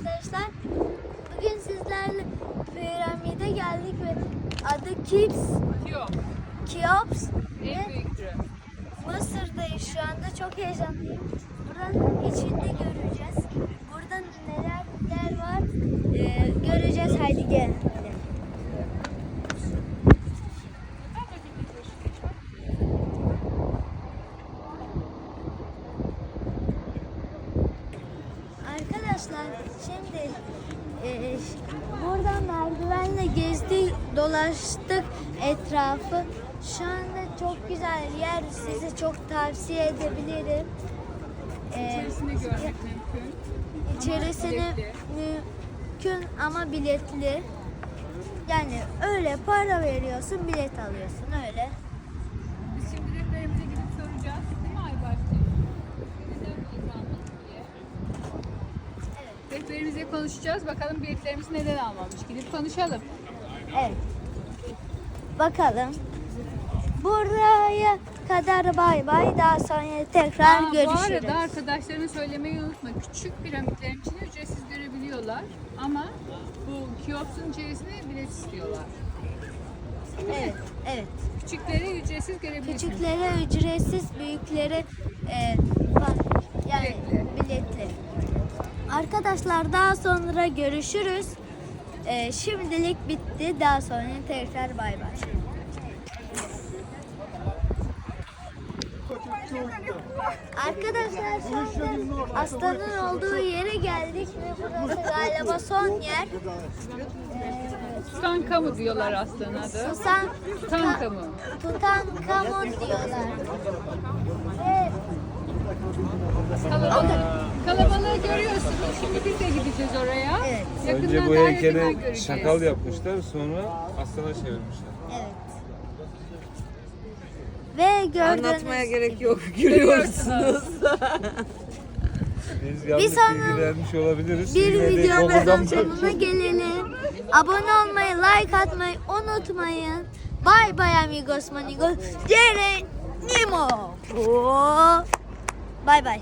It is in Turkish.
arkadaşlar. Bugün sizlerle piramide geldik ve adı Kips. Kiops En ve büyüktür. Mısır'dayız şu anda. Çok heyecanlıyım. Buranın içinde göreceğiz. Arkadaşlar şimdi e, buradan merdivenle gezdik, dolaştık etrafı. Şu anda çok güzel yer. Size çok tavsiye edebilirim. E, İçerisini görmek mümkün. içerisini biletli. mümkün ama biletli. Yani öyle para veriyorsun, bilet alıyorsun öyle. Biz şimdi rehberimize gidip soracağız. Değil mi Aybaş'cığım? Neden bilet almadın diye. Rehberimize konuşacağız. Bakalım biletlerimizi neden almamış. Gidip konuşalım. Evet. Bakalım. Buraya kadar bay bay. Daha sonra tekrar Aa, Bu görüşürüz. arada arkadaşlarına söylemeyi unutma. Küçük piramitlerin içini ücretsiz görebiliyorlar. Ama bu Kiops'un içerisinde bilet istiyorlar. Evet, evet. Küçükleri ücretsiz görebilirsiniz. Küçüklere ücretsiz, büyüklere e, var. yani Biletli. biletli. Arkadaşlar daha sonra görüşürüz. E, şimdilik bitti. Daha sonra tekrar bay bay. Arkadaşlar şu anda aslanın olduğu yere geldik ve burası galiba son yer. Tutankamu diyorlar aslanın adı. Susan Tutankamu. Tutankamon diyorlar. Ve Kalabalık. Görüyorsunuz. Şimdi biz de gideceğiz oraya. Evet. Yakından Önce bu heykeli göreceğiz. şakal yapmışlar sonra aslana çevirmişler. Evet. Ve gördüğünüz Anlatmaya gerek yok. Gülüyorsunuz. Biz yanlış sonra bilgi vermiş olabiliriz. Bir Yine de sonuna gelelim. Abone olmayı, like atmayı unutmayın. Bye bye amigos manigos. Gerenimo. Bye bye.